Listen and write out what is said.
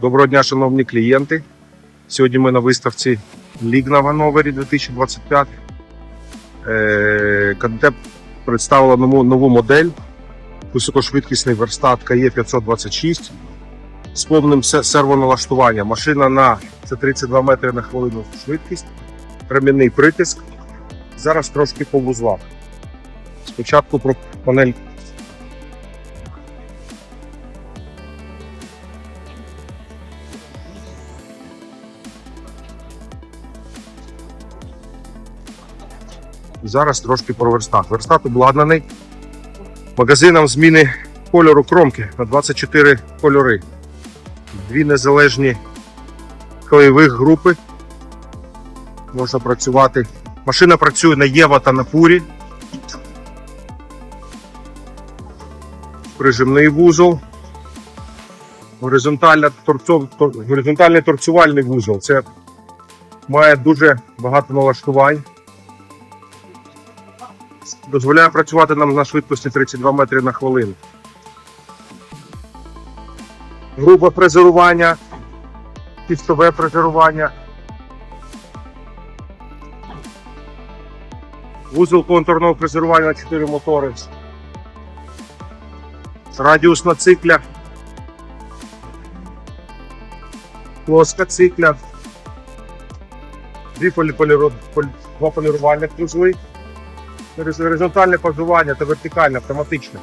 Доброго дня, шановні клієнти. Сьогодні ми на виставці Лігна в Ганновері 2025. Е, представила нову модель. Високошвидкісний верстат КЕ 526 з повним сервоналаштуванням. Машина на це 32 метри на хвилину швидкість, ремінний притиск. Зараз трошки по вузлах. Спочатку про панель Зараз трошки про верстат. Верстат обладнаний магазином зміни кольору кромки на 24 кольори. Дві незалежні клеєвих групи. Можна працювати. Машина працює на Єва та на Пурі. Прижимний вузол. Горизонтальний торцювальний вузол. Це має дуже багато налаштувань дозволяє працювати нам на швидкості 32 метри на хвилину. Група фрезерування, тістове фрезерування. Вузол контурного фрезерування на 4 мотори. Радіус на цикля. Плоска цикля. Дві полірувальних вузли. Горизонтальне поживання та вертикальне автоматичне.